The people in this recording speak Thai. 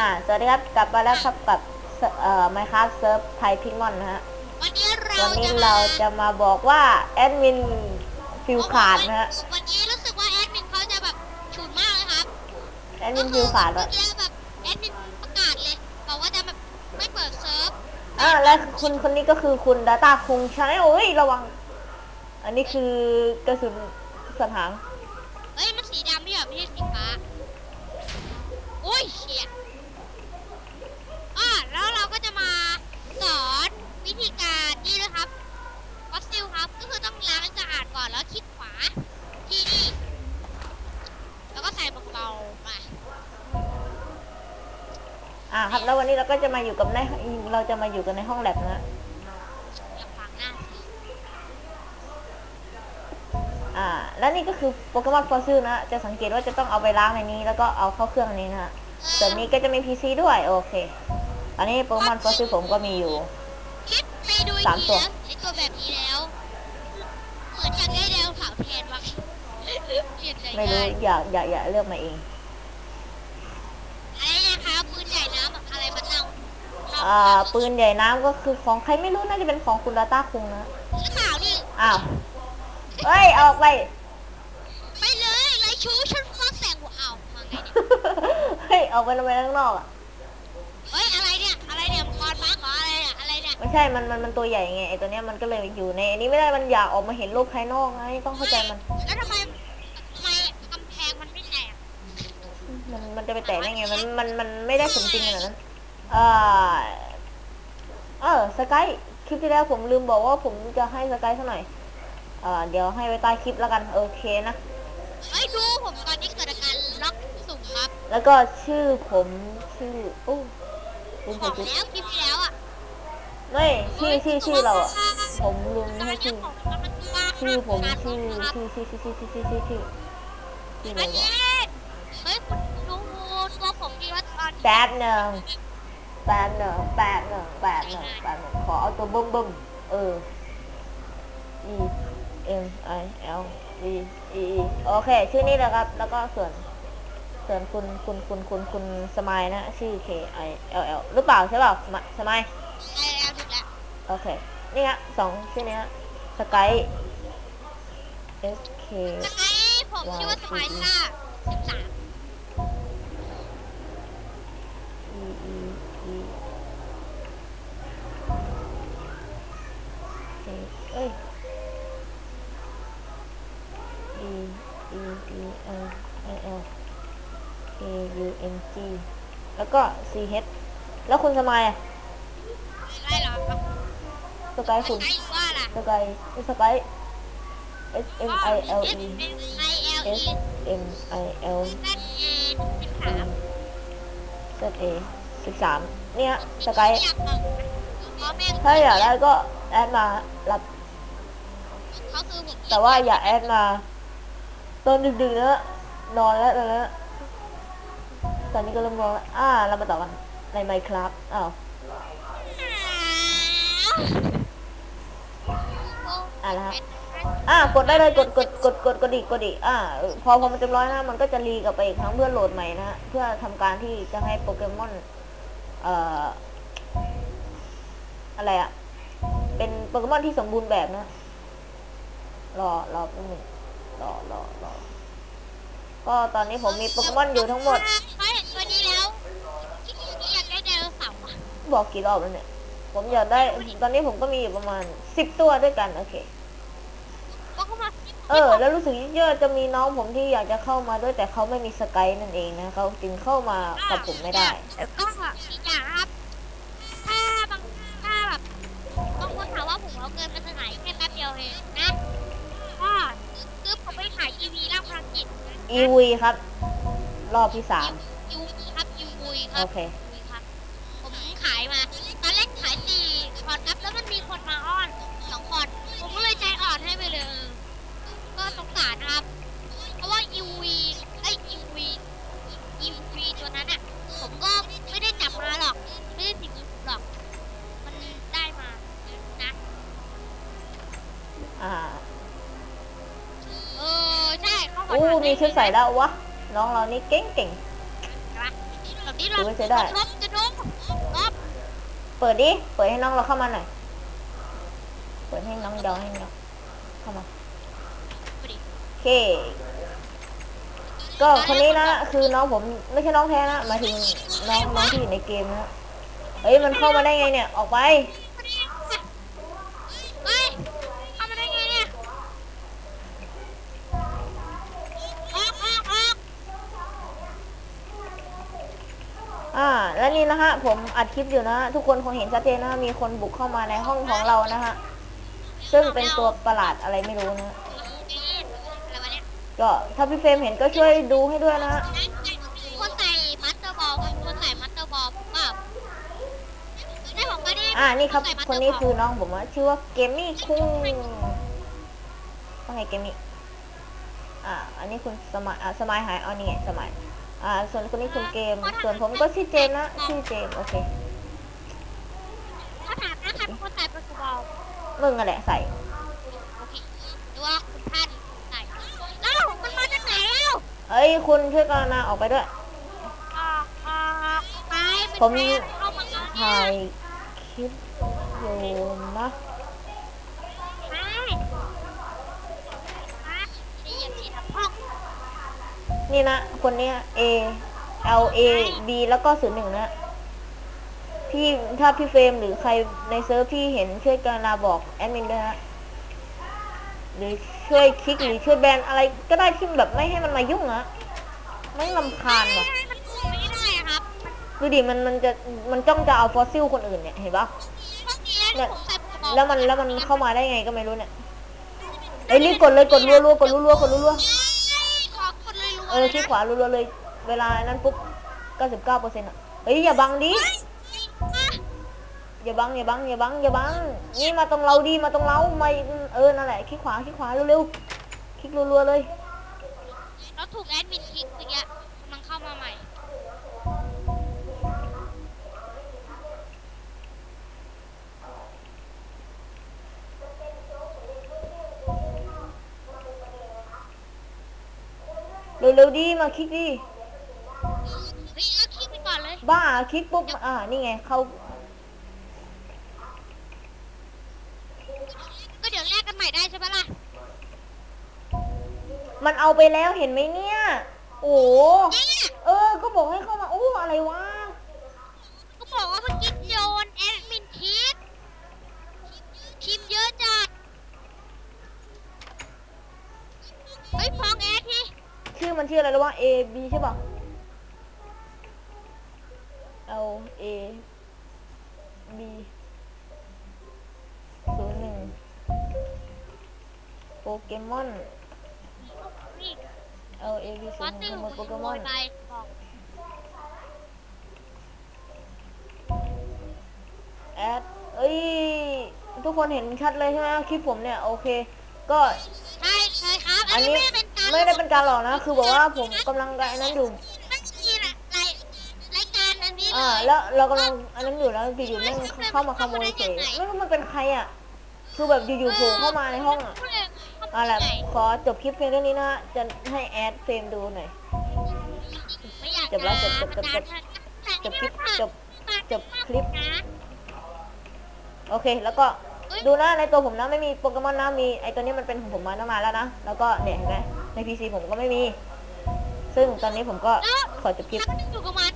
อ่าสวัสดีครับกลับมาแล้วครับกับเอ่อ Minecraft Surf ไทยพิกมอนนะฮะวันนี้เราวันนี้จะเราจะมาบอกว่า แอดมินฟิวขาดนะฮะวันนี้รู้สึกว่าแอดมินเขาจะแบบฉุนมากเลยครับแอดมินฟิวขาดก็อะคือเมื่อกี้แบบแอดมินประกาศเลยบอกว่าจะแบบไม่เปิดเซิร์ฟอ่าและคุณคนนี้ก็คือคุณ Data คุงชาแนลเฮ้ยระวัง อันนี้คือกระสุนสันหาง แล้ววันนี้เราก็จะมาอยู่กับในเราจะมาอยู่กันในห้องแลบนะฮะอย่าฟังหน้าสิอ่า และนี่ก็คือโปเกมอนฟอสซิลนะฮะจะสังเกตว่าจะต้องเอาไปล้างในนี้ แล้วก็เอาเข้าเครื่องนี้นะฮะส่วนนี้ก็จะมี PC ด้วย โอเค ตอนนี้โปเกมอนฟอสซิลผมก็มีอยู่คิดไปดูอีกสามทีตัวแล้วไอตัวแบบนี้แล้ว เหมือนอยากได้แนวขาวแทนวะเปลี่ยนใจไม่รู้ง่ายอย่าอย่าอย่าเลือกมาเอง อะไรนะคะปืนใหญ่น้ำอะอะไรมาตั้งทำ อ่าปืนใหญ่น้ำก็คือของใครไม่รู้น่าจะเป็นของคุณดาต้าคุงนะหรือเปล่านี่ อ้าวเฮ้ยออกไป ไปเลยไรชูฉันฟักแสงหัวเอามาไงเนี่ยเฮ้ยออกไปทำไมข้างนอกอะเฮ้ยอะไรเนี่ย อะไรเนี่ยมังกรม้าขออะไรเนี่ยอะไรเนี่ยไม่ใช่มันมันมันตัวใหญ่ไงไอตัวเนี้ยมันก็เลยอยู่ในอันนี้ไม่ได้มันอยากออกมาเห็นโลกภายนอกไงต้องเข้าใจมัน แล้วทำไมทำไมกำแพงมันไม่แตกมันมันจะไปแตกได้ไงมันมันมันไม่ได้สมจริงขนาดนั้น เออเออสกายคลิปที่แล้วผมลืมบอกว่าผมจะให้สกายสักหน่อยเออเดี๋ยวให้ไว้ใต้คลิปแล้วกัน โอเคนะเฮ้ยดูผมตอนนี้เกิดอาการล็อกสุ่มครับ แล้วก็ชื่อผมชื่อโอ้ลืมบใส่อกชุดแล้วคลิปที่แล้วอะไม่ชื่อชื่อชื่อเราอะผมลืมให้ชื่อชื่อผมชื่ชื่ออชื่อชื่อชื่อชื่อชื่อชื่อชื่อชื่ออะไรอันวะนี้เฮ้ยคุณดูตัวผมดีว่าตอนแป๊บหนึ่ง แป๊บหนึ่งแป๊บหนึ่งแป๊บหนึ่งแป๊บหนึ่งขอเอาตัวบึ้มบึ้มเออ E M I L E E E โอเค ชื่อนี้แหละครับ แล้วก็ส่วนส่วนคุณคุณคุณคุณคุณสมายนะ ชื่อ K I L L หรือเปล่าใช่เปล่าสมายสมายแล้วถูกแล้วโอเค นี่ฮะสองชื่อนี้ฮะสกาย S K สกายผมชื่อว่าสมัยซ่าสิบสาม E E E เอ้ยเอ้ย E E E L I L K U N G แล้วก็ C H แล้วคุณสมัยอะได้หรอครับสกายคุณสกายว่าล่ะสกายสกาย S M I L E S M I L Z A สิบสาม Z A สิบสามเนี่ยสกายอยากบอกเพราะแม่งถ้าอยากได้ก็แอดมารับเขาคือผมแต่ว่าอย่าแอดมาตอนดึกๆนะนอนแล้วตอนนั้นตอนนี้ก็เริ่มนอนแล้วอ่า เรามาต่อกันในไมค์ครับอ้าวอะแล้วครับอ่ากดได้เลยกดกดกดกดกดอีกกดอีกอ่า พอพอมันเต็มร้อยนะมันก็จะรีกลับไปอีกครั้งเพื่อโหลดใหม่นะฮะเพื่อทำการที่จะให้โปเกมอนเอ่ออะไรอะเป็นโปเกมอนที่สมบูรณ์แบบนะรอรอแป๊บนึงรอรอรอก็ตอนนี้ผมมีโปเกมอนอยู่ทั้งหมดเขาเห็นตัวนี้แล้วที่ที่อยากได้ไดโนเสาร์อะบอกกี่รอบแล้วเนี่ย ผมอยากได้ ตอนนี้ผมก็มีอยู่ประมาณสิบตัวด้วยกัน โอเคก็ เออ แล้วรู้สึกเยอะจะมีน้องผมที่อยากจะเข้ามาด้วยแต่เขาไม่มีสกายนั่นเองนะเขาจึงเข้ามากับผมไม่ได้ก็อีกอย่างนะครับ ถ้าบางถ้าแบบบางคนถามว่าผมเอาเกินมาจากไหนแค่แป๊บเดียวเองนะก็คือผมไปขายทีวีร่างพลังจิตอีวีครับ รอบที่สามยูวีครับยูวีคโอรับเค ออู้ถามมีชุดใส่แล้ววะ น้องเรานี่เก่งเก่งครับแบบนี้เราถือว่าใช้ได้ ลบจะลบลบเปิดดิ เปิดให้น้องเราเข้ามาหน่อย เปิดให้น้องเดาให้น้องเข้ามาไปดิโอเค ก็คนนี้นะคือน้องผมไม่ใช่น้องแท้นะหมายถึงน้องน้องที่อยู่ในเกมนะ เฮ้ยมันเข้ามาได้ไงเนี่ย ออกไป นี่นะฮะผมอัดคลิปอยู่นะทุกคนคงเห็นชัดเจนนะมีคนบุกเข้ามาในห้องของเรานะฮะซึ่งเป็นตัวประหลาดอะไรไม่รู้นะอะไรวะเนี่ยก็ถ้าพี่เฟรมเห็นก็ช่วยดูให้ด้วยนะฮะคนใส่มัตเตอร์บอลคนใส่มัตเตอร์บอลเปล่าได้ของมาดิอ่านี่ครับใส่มัตคเตนร์นี้บลคือน้องผมว่าชื่อว่าเกมมี่คุงว่าไงเกมมี่อ่า อันนี้คุณสมัยอ่าสมัยหายเอานี่ไงสมัย อ่า ส่วนคนนี้คุณเกม ส่วนผมก็ชื่อเจมส์นะ ชื่อเจมส์โอเคเขาถามนะใครเป็นคนใส่มัตเตอร์บอลมึงอะแหละใส่โอเคหรือว่าคุณท่านใส่แล้วมันมาจากไหนแล้วเอ้ย คุณช่วยกรุณาออกไปด้วย ออกออกไปเป็นผม แฟนเข้ามาแล้วถ่าเนี่ยยคลิปอยู่นะ ใช่ฮะนี่อย่าสีทำห้อง นี่นะ คนเนี้ย A L A B แล้วก็ศูนย์หนึ่งนะ พี่ถ้าพี่เฟรมหรือใครในเซิร์ฟที่เห็นช่วยกรุณาบอกแอดมินด้วยนะหรือช่วยคลิกหรือช่วยแบนอะไรก็ได้ที่แบบไม่ให้มันมายุ่งอะไม่ลำคาญว่ะไม่มันไม่ได้อะครับดูดิมันมันจะมันจ้องจะเอาฟอสซิลคนอื่นเนี่ยเห็นปะเมื่อกี้เนี่ยผมใส่กระบอกแล้วมันแล้วมันเข้ามาได้ไงก็ไม่รู้เนี่ยเอ้ยรีบกดเลยกดรัวๆกดรัวๆกดรัวขอกด เออคลิกขวารัวๆเลย เวลานั้นปุ๊บ99เปอร์เซ็นต์อะเฮ้ยอย่าบังดิอย่าบังอย่าบังอย่าบังอย่าบังนี่มาตรงเราดีมาตรงเราไม่เออนั่นแหละคลิกขวาคลิกขวาเร็วๆคลิกรัวๆเลย เราถูกแอดมินคลิกเมื่อกี้กำลังเข้ามาใหม่ เร็วๆดีมาคลิกดิเฮ้ยเอาคลิกไปก่อนเลย บ้าคลิกปุ๊บอ่านี่ไงเขาก็เดี๋ยวแลกกันใหม่ได้ใช่ปะล่ะ มันเอาไปแล้วเห็นไหมเนี่ย โอ้โหเนี่ยเออ ก็บอกให้เข้ามาโอ้อะไรวะ ก็บอกว่าเมื่อกี้โยนแอดมินคลิกทีมเยอะจัด เฮ้ยฟองแอดที่ ชื่อมันชื่ออะไรแล้ววะ A B ใช่ป่ะ L A B ศูนย์หนึ่งโปเกมอนนี่ L A B ศูฟอนสย์หตินึ่งลขโมยโปเกขมโมอนยไปบอกแอดเอ้ย ทุกคนเห็นชัดเลยใช่ไหมคลิปผมเนี่ย โอเค ก็ ใช่ใช่ครับ อันนี้ไม่ได้เป็นการ ไม่ได้เป็นการหลอกนะ คือบอกว่าผมกำลังการอันนั้นอยู่ไม่มีรายรายการอันนี้เลอ่ายแล้วเรากำลังอันนั้นอยู่แล้วอยู่ๆแม่งเข้ามาขโมยเฉยไม่รู้มันเป็นใครอะ คือแบบอยู่ๆโผล่เข้ามาในห้องอะพูดเลยเอะไรขอจบคลิปเพียงเท่านี้นะ จะให้แอดเฟรมดูหน่อย ไม่อยากจบแล้วจบจบจบจบ จบคลิปจบ จบคลิปนะโอเค แล้วก็ดูนะในตัวผมนะไม่มีโปเกมอนนะมีไอตัวนี้มันเป็นของผมมาตั้งนานแล้วนะ แล้วก็เนี่ยเห็นไหม ในพีซีผมก็ไม่มี ซึ่งตอนนี้ผมก็แล้วขอจบคลิปถ้าอยู่กับมัน